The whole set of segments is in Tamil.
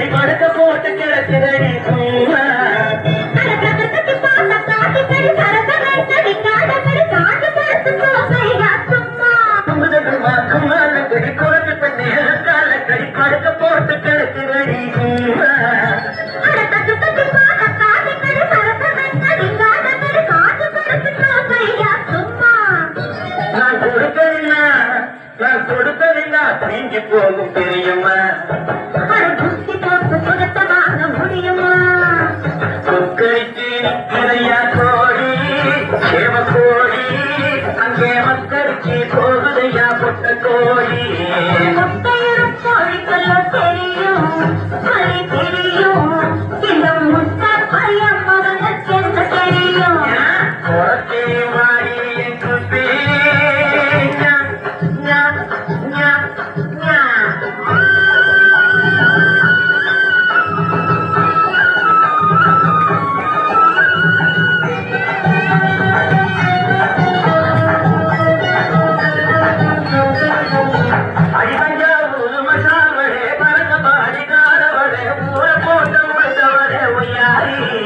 கடி போட்டு கிடக்குதடி சும்மா நான் கொடுத்ததில்லை தீங்கி போகும் தெரியுமா கொக்கரிக்கு நிற்கிறையா கோடி சேம கோடி அங்கே மக்களுக்கு போகுதையா பொட்ட கோடி.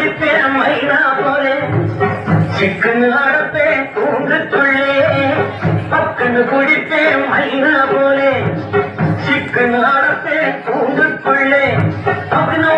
குடிப்பேன் மைனா போலே சிக்கன் அடப்பேன் கூண்டுக்குள்ளே பக்குன்னு குடிப்பேன் மைனா போலே. சிக்கன் அடப்பேன் கூண்டுக்குள்ளே அப்படின்னு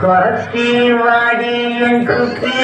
കുറച്ചേ വാടിയും കുപ്പേ